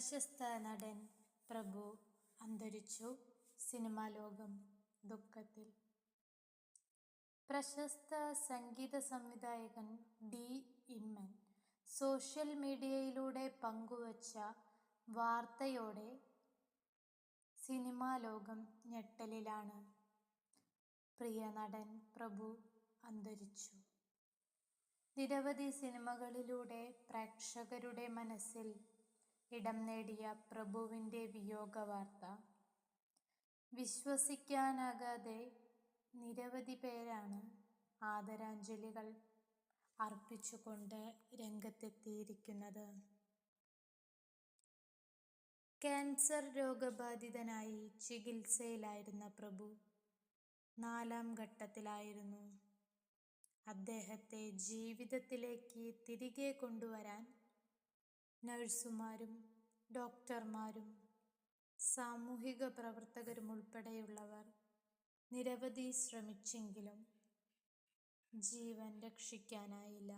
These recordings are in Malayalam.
പ്രശസ്ത നടൻ പ്രഭു അന്തരിച്ചു സിനിമാ ലോകം ദുഃഖത്തിൽ. പ്രശസ്ത സംഗീത സംവിധായകൻ ഡി ഇമ്മൻ സോഷ്യൽ മീഡിയയിലൂടെ പങ്കുവച്ച വാർത്തയോടെ സിനിമാ ലോകം ഞെട്ടലിലാണ്. പ്രിയ നടൻ പ്രഭു അന്തരിച്ചു. നിരവധി സിനിമകളിലൂടെ പ്രേക്ഷകരുടെ മനസ്സിൽ ഇടം നേടിയ പ്രഭുവിന്റെ വിയോഗ വാർത്ത വിശ്വസിക്കാനാകാതെ നിരവധി പേരാണ് ആദരാഞ്ജലികൾ അർപ്പിച്ചുകൊണ്ട് രംഗത്തെത്തിയിരിക്കുന്നത്. ക്യാൻസർ രോഗബാധിതനായി ചികിത്സയിലായിരുന്ന പ്രഭു നാലാം ഘട്ടത്തിലായിരുന്നു. അദ്ദേഹത്തെ ജീവിതത്തിലേക്ക് തിരികെ കൊണ്ടുവരാൻ നഴ്സുമാരും ഡോക്ടർമാരും സാമൂഹിക പ്രവർത്തകരും ഉൾപ്പെടെയുള്ളവർ നിരവധി ശ്രമിച്ചെങ്കിലും ജീവൻ രക്ഷിക്കാനായില്ല.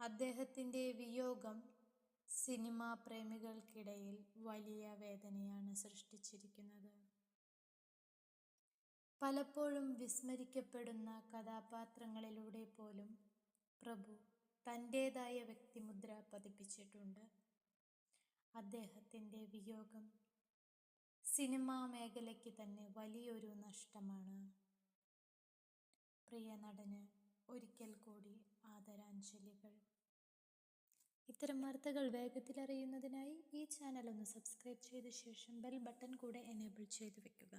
അദ്ദേഹത്തിന്റെ വിയോഗം സിനിമാ പ്രേമികൾക്കിടയിൽ വലിയ വേദനയാണ് സൃഷ്ടിച്ചിരിക്കുന്നത്. പലപ്പോഴും വിസ്മരിക്കപ്പെടുന്ന കഥാപാത്രങ്ങളിലൂടെ പോലും പ്രഭു തന്റേതായ വ്യക്തിമുദ്ര പതിപ്പിച്ചിട്ടുണ്ട്. അദ്ദേഹത്തിന്റെ വിയോഗം സിനിമാ മേഖലയ്ക്ക് തന്നെ വലിയൊരു നഷ്ടമാണ്. പ്രിയ നടന് ഒരിക്കൽ കൂടി ആദരാഞ്ജലികൾ. ഇത്തരം വാർത്തകൾ വേഗത്തിൽ അറിയുന്നതിനായി ഈ ചാനൽ ഒന്ന് സബ്സ്ക്രൈബ് ചെയ്ത ശേഷം ബെൽ ബട്ടൺ കൂടെ എനേബിൾ ചെയ്തു വെക്കുക.